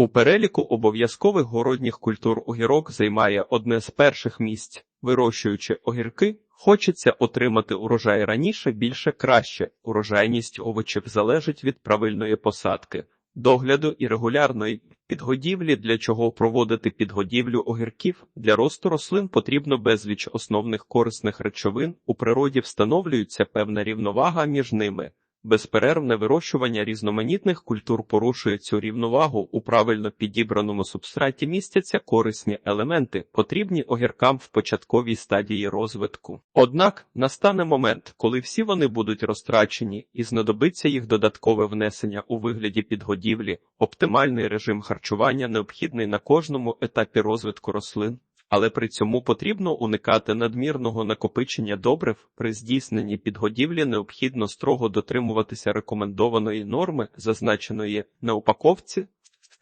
У переліку обов'язкових городніх культур огірок займає одне з перших місць. Вирощуючи огірки, хочеться отримати урожай раніше, більше, краще. Урожайність овочів залежить від правильної посадки, догляду і регулярної підгодівлі, для чого проводити підгодівлю огірків. Для росту рослин потрібно безліч основних корисних речовин. У природі встановлюється певна рівновага між ними. Безперервне вирощування різноманітних культур порушує цю рівновагу. У правильно підібраному субстраті містяться корисні елементи, потрібні огіркам в початковій стадії розвитку. Однак настане момент, коли всі вони будуть розтрачені і знадобиться їх додаткове внесення у вигляді підгодівлі, оптимальний режим харчування необхідний на кожному етапі розвитку рослин. Але при цьому потрібно уникати надмірного накопичення добрив. При здійсненні підгодівлі необхідно строго дотримуватися рекомендованої норми, зазначеної на упаковці.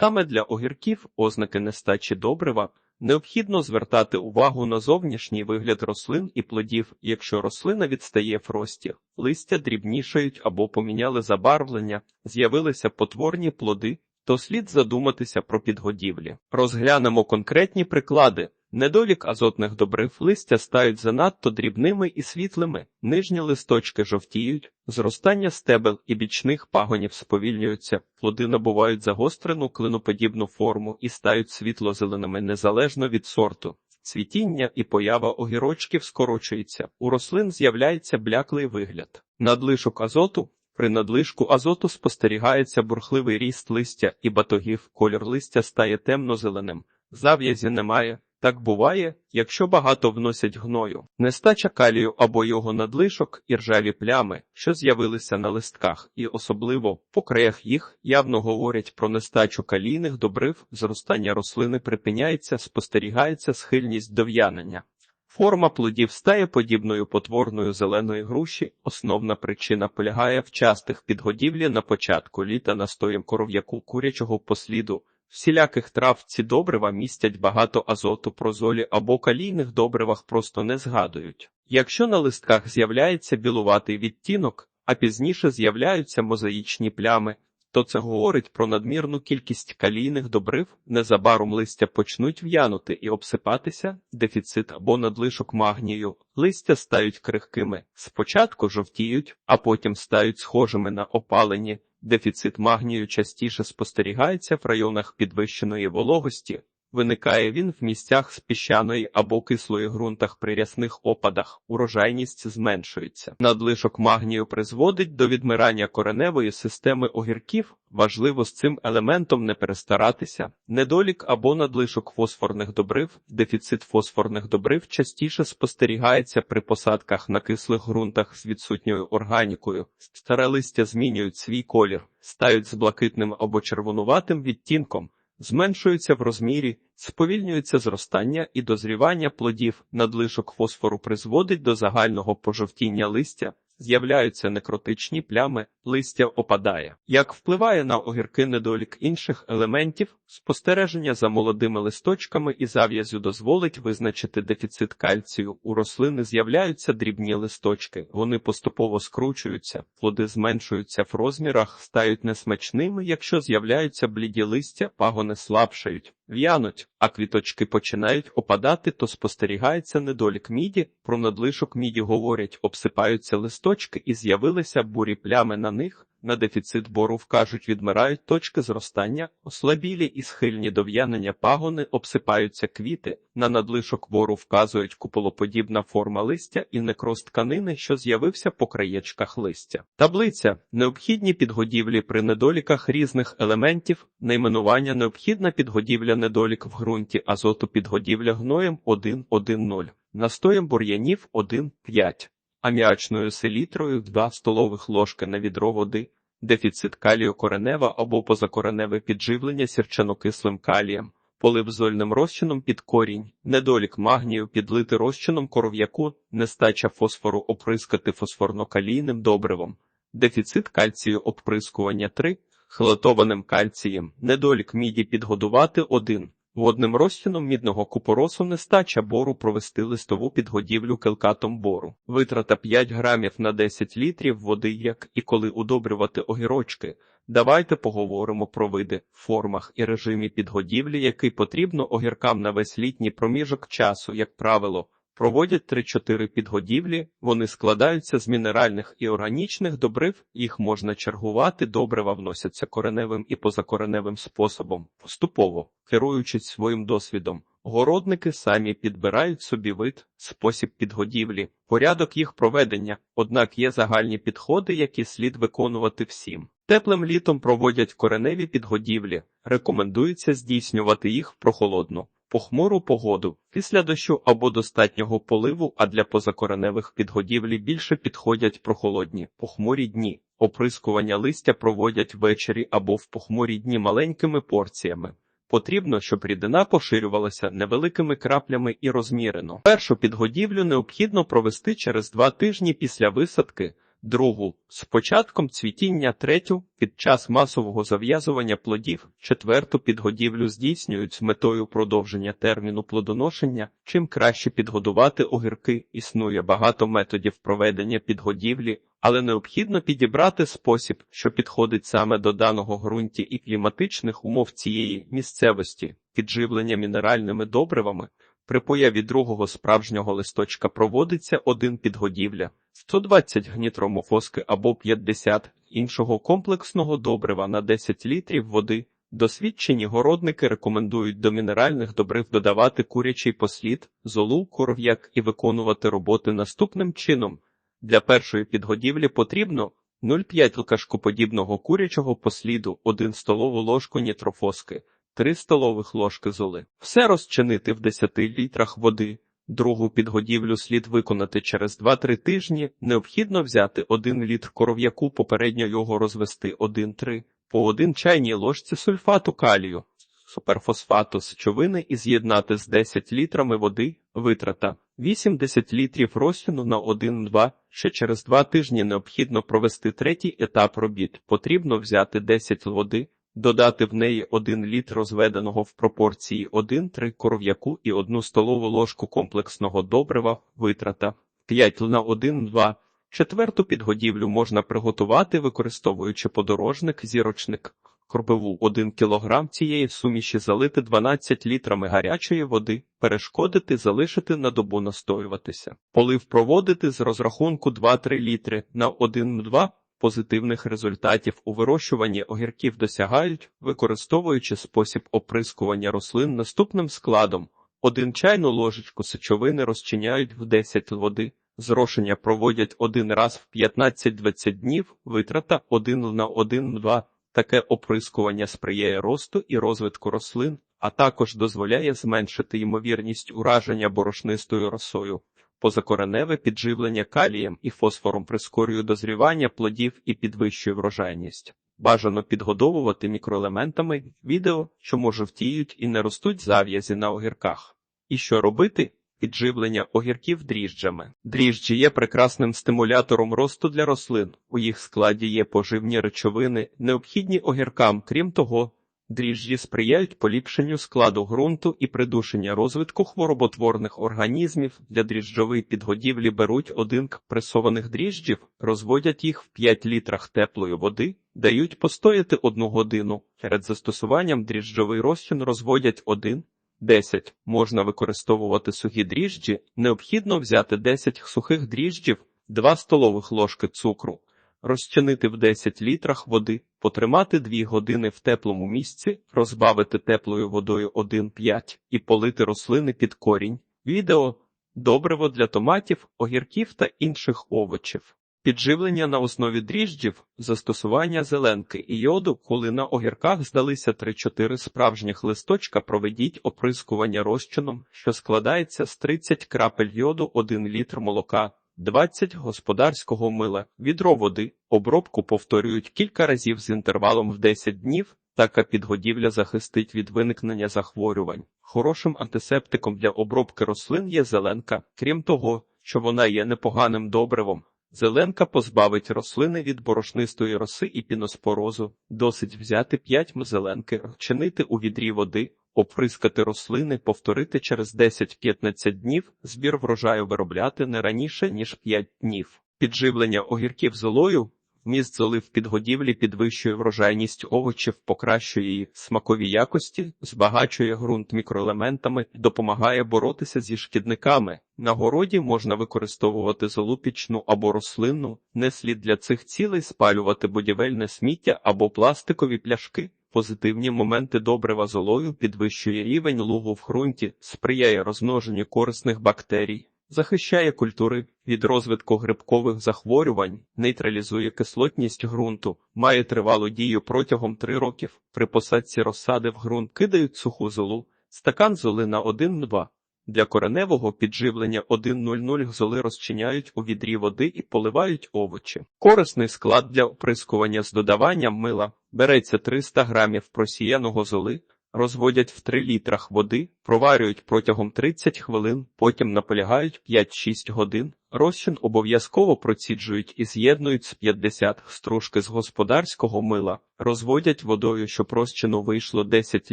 Саме для огірків ознаки нестачі добрива необхідно звертати увагу на зовнішній вигляд рослин і плодів, якщо рослина відстає в рості, листя дрібнішають або поміняли забарвлення, з'явилися потворні плоди, то слід задуматися про підгодівлі. Розглянемо конкретні приклади. Недолік азотних добрив листя стають занадто дрібними і світлими, нижні листочки жовтіють, зростання стебел і бічних пагонів сповільнюються, плоди набувають загострену клиноподібну форму і стають світло-зеленими незалежно від сорту. Цвітіння і поява огірочків скорочується, у рослин з'являється бляклий вигляд. Надлишок азоту при надлишку азоту спостерігається бурхливий ріст листя і батогів, колір листя стає темно-зеленим, зав'язі немає. Так буває, якщо багато вносять гною, нестача калію або його надлишок і ржаві плями, що з'явилися на листках, і особливо по краях їх явно говорять про нестачу калійних добрив, зростання рослини припиняється, спостерігається схильність до в'янення. Форма плодів стає подібною потворною зеленої груші. Основна причина полягає в частих підгодівлі на початку літа настоєм коров'яку курячого посліду. Всіляких трав ці добрива містять багато азоту, прозолі або калійних добривах просто не згадують. Якщо на листках з'являється білуватий відтінок, а пізніше з'являються мозаїчні плями, то це говорить про надмірну кількість калійних добрив, незабаром листя почнуть в'янути і обсипатися, дефіцит або надлишок магнію, листя стають крихкими, спочатку жовтіють, а потім стають схожими на опалені. Дефіцит магнію частіше спостерігається в районах підвищеної вологості. Виникає він в місцях з піщаної або кислої ґрунтах при рясних опадах, урожайність зменшується. Надлишок магнію призводить до відмирання кореневої системи огірків. Важливо з цим елементом не перестаратися. Недолік або надлишок фосфорних добрив, дефіцит фосфорних добрив частіше спостерігається при посадках на кислих ґрунтах з відсутньою органікою. Старе листя змінюють свій колір, стають з блакитним або червонуватим відтінком зменшуються в розмірі, сповільнюється зростання і дозрівання плодів, надлишок фосфору призводить до загального пожовтіння листя, з'являються некротичні плями, листя опадає. Як впливає на огірки недолік інших елементів, спостереження за молодими листочками і зав'язю дозволить визначити дефіцит кальцію. У рослини з'являються дрібні листочки, вони поступово скручуються, плоди зменшуються в розмірах, стають несмачними, якщо з'являються бліді листя, пагони слабшають. В'януть, а квіточки починають опадати, то спостерігається недолік міді. Про надлишок міді говорять, обсипаються листочки і з'явилися бурі плями на них. На дефіцит бору вкажуть, відмирають точки зростання, ослабілі і схильні до в'янення пагони, обсипаються квіти. На надлишок бору вказують куполоподібна форма листя і некроз тканини, що з'явився по краєчках листя. Таблиця. Необхідні підгодівлі при недоліках різних елементів, найменування. Необхідна підгодівля недолік в ґрунті, азоту підгодівля гноєм 1,1,0, настоєм бур'янів 1,5 аміачною селітрою 2 столових ложки на відро води, дефіцит калію коренева або позакореневе підживлення сірчанокислим калієм, полив зольним розчином під корінь, недолік магнію підлити розчином коров'яку, нестача фосфору оприскати фосфорно-калійним добривом, дефіцит кальцію обприскування 3, хлотованим кальцієм, недолік міді підгодувати 1, Водним розчином мідного купоросу нестача бору провести листову підгодівлю келкатом бору. Витрата 5 грамів на 10 літрів води, як і коли удобрювати огірочки. Давайте поговоримо про види, формах і режимі підгодівлі, який потрібно огіркам на весь літній проміжок часу, як правило. Проводять 3-4 підгодівлі, вони складаються з мінеральних і органічних добрив, їх можна чергувати, добрива вносяться кореневим і позакореневим способом, поступово, керуючись своїм досвідом. Городники самі підбирають собі вид, спосіб підгодівлі, порядок їх проведення, однак є загальні підходи, які слід виконувати всім. Теплим літом проводять кореневі підгодівлі, рекомендується здійснювати їх в прохолодну, похмуру погоду, після дощу або достатнього поливу, а для позакореневих підгодівлі більше підходять прохолодні, похмурі дні. Оприскування листя проводять ввечері або в похмурі дні маленькими порціями. Потрібно, щоб рідина поширювалася невеликими краплями і розмірено. Першу підгодівлю необхідно провести через два тижні після висадки, другу з початком цвітіння, третю під час масового зав'язування плодів, четверту підгодівлю здійснюють з метою продовження терміну плодоношення. Чим краще підгодувати огірки, існує багато методів проведення підгодівлі, але необхідно підібрати спосіб, що підходить саме до даного ґрунті і кліматичних умов цієї місцевості, підживлення мінеральними добривами. При появі другого справжнього листочка проводиться один підгодівля, 120 гнітромофоски або 50 іншого комплексного добрива на 10 літрів води. Досвідчені городники рекомендують до мінеральних добрив додавати курячий послід, золу, коров'як і виконувати роботи наступним чином. Для першої підгодівлі потрібно 0,5 лкашкоподібного курячого посліду, 1 столову ложку нітрофоски, 3 столових ложки золи. Все розчинити в 10 літрах води. Другу підгодівлю слід виконати через 2-3 тижні. Необхідно взяти 1 літр коров'яку, попередньо його розвести 1-3 по 1 чайній ложці сульфату калію, суперфосфату сечовини і з'єднати з 10 літрами води, витрата 80 літрів розчину на 1-2. Ще через 2 тижні необхідно провести третій етап робіт. Потрібно взяти 10 води, Додати в неї 1 літр розведеного в пропорції 1-3 коров'яку і 1 столову ложку комплексного добрива, витрата 5 на 1-2. Четверту підгодівлю можна приготувати, використовуючи подорожник, зірочник, кропиву 1 кг цієї суміші залити 12 літрами гарячої води, перешкодити, залишити на добу настоюватися. Полив проводити з розрахунку 2-3 літри на 1-2. Позитивних результатів у вирощуванні огірків досягають, використовуючи спосіб оприскування рослин наступним складом. Один чайну ложечку сечовини розчиняють в 10 води, зрошення проводять один раз в 15-20 днів, витрата 1 на 1-2. Таке оприскування сприяє росту і розвитку рослин, а також дозволяє зменшити ймовірність ураження борошнистою росою. Позакореневе підживлення калієм і фосфором прискорює дозрівання плодів і підвищує врожайність. Бажано підгодовувати мікроелементами відео, що може втіють і не ростуть зав'язі на огірках. І що робити? Підживлення огірків дріжджами. Дріжджі є прекрасним стимулятором росту для рослин. У їх складі є поживні речовини, необхідні огіркам, крім того, Дріжджі сприяють поліпшенню складу ґрунту і придушення розвитку хвороботворних організмів. Для дріжджової підгодівлі беруть один к пресованих дріжджів, розводять їх в 5 літрах теплої води, дають постояти одну годину. Перед застосуванням дріжджовий розчин розводять 1 10. Можна використовувати сухі дріжджі, необхідно взяти 10 сухих дріжджів, 2 столових ложки цукру розчинити в 10 літрах води, потримати 2 години в теплому місці, розбавити теплою водою 1,5 і полити рослини під корінь. Відео добриво для томатів, огірків та інших овочів. Підживлення на основі дріжджів, застосування зеленки і йоду, коли на огірках здалися 3-4 справжніх листочка, проведіть оприскування розчином, що складається з 30 крапель йоду, 1 літр молока. 20 господарського мила, відро води, обробку повторюють кілька разів з інтервалом в 10 днів. Така підгодівля захистить від виникнення захворювань. Хорошим антисептиком для обробки рослин є зеленка, крім того, що вона є непоганим добривом. Зеленка позбавить рослини від борошнистої роси і піноспорозу. Досить взяти 5 м зеленки, чинити у відрі води, Оприскати рослини, повторити через 10-15 днів, збір врожаю виробляти не раніше, ніж 5 днів. Підживлення огірків золою, вміст золи в підгодівлі підвищує врожайність овочів, покращує її смакові якості, збагачує ґрунт мікроелементами, допомагає боротися зі шкідниками. На городі можна використовувати золу пічну або рослинну, не слід для цих цілей спалювати будівельне сміття або пластикові пляшки. Позитивні моменти добрива золою підвищує рівень лугу в ґрунті, сприяє розмноженню корисних бактерій, захищає культури від розвитку грибкових захворювань, нейтралізує кислотність ґрунту, має тривалу дію протягом 3 років. При посадці розсади в ґрунт кидають суху золу, стакан золи на 1-2. Для кореневого підживлення 1,00 золи розчиняють у відрі води і поливають овочі. Корисний склад для оприскування з додаванням мила береться 300 грамів просіяного золи, розводять в 3 літрах води, проварюють протягом 30 хвилин, потім наполягають 5-6 годин. Розчин обов'язково проціджують і з'єднують з 50 стружки з господарського мила, розводять водою, щоб розчину вийшло 10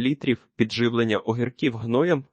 літрів, підживлення огірків гноєм,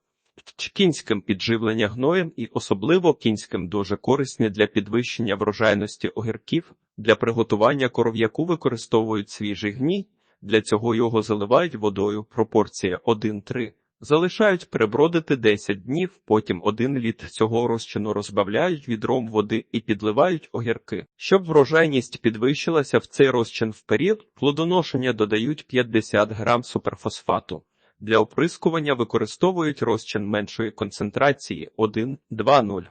Кінським підживлення гноєм і особливо кінським дуже корисні для підвищення врожайності огірків. Для приготування коров'яку використовують свіжий гній, для цього його заливають водою, пропорція 1-3. Залишають перебродити 10 днів, потім 1 літр цього розчину розбавляють відром води і підливають огірки. Щоб врожайність підвищилася в цей розчин в період, плодоношення додають 50 грам суперфосфату. Для оприскування використовують розчин меншої концентрації 1-2-0.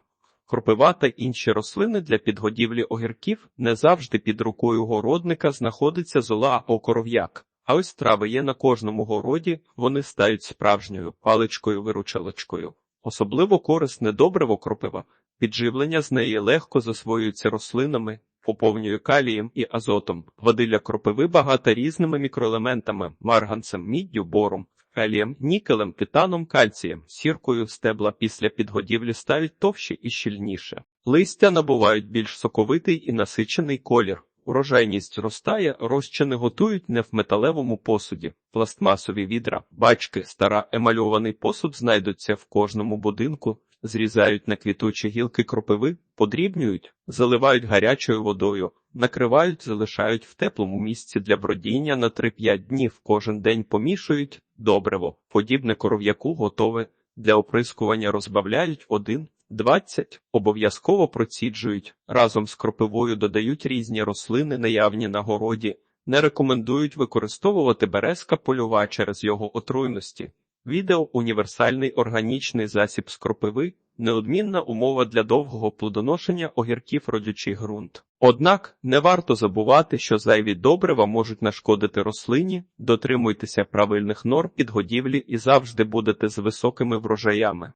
Кропива та інші рослини для підгодівлі огірків не завжди під рукою городника знаходиться зола або коров'як. А ось трави є на кожному городі, вони стають справжньою паличкою-виручалочкою. Особливо корисне добриво кропива. Підживлення з неї легко засвоюється рослинами, поповнює калієм і азотом. Водиля кропиви багата різними мікроелементами, марганцем, міддю, бором, калієм, нікелем, титаном, кальцієм, сіркою стебла після підгодівлі стають товщі і щільніше. Листя набувають більш соковитий і насичений колір. Урожайність зростає, розчини готують не в металевому посуді, пластмасові відра, бачки, стара емальований посуд знайдуться в кожному будинку, зрізають на квітучі гілки кропиви, подрібнюють, заливають гарячою водою, накривають, залишають в теплому місці для бродіння на 3-5 днів. Кожен день помішують добриво, подібне коров'яку готове. Для оприскування розбавляють 1 20 обов'язково проціджують, разом з кропивою додають різні рослини, наявні на городі, не рекомендують використовувати березка польова через його отруйності. Відео універсальний органічний засіб з кропиви неодмінна умова для довгого плодоношення огірків родючий ґрунт. Однак не варто забувати, що зайві добрива можуть нашкодити рослині, дотримуйтеся правильних норм підгодівлі і завжди будете з високими врожаями.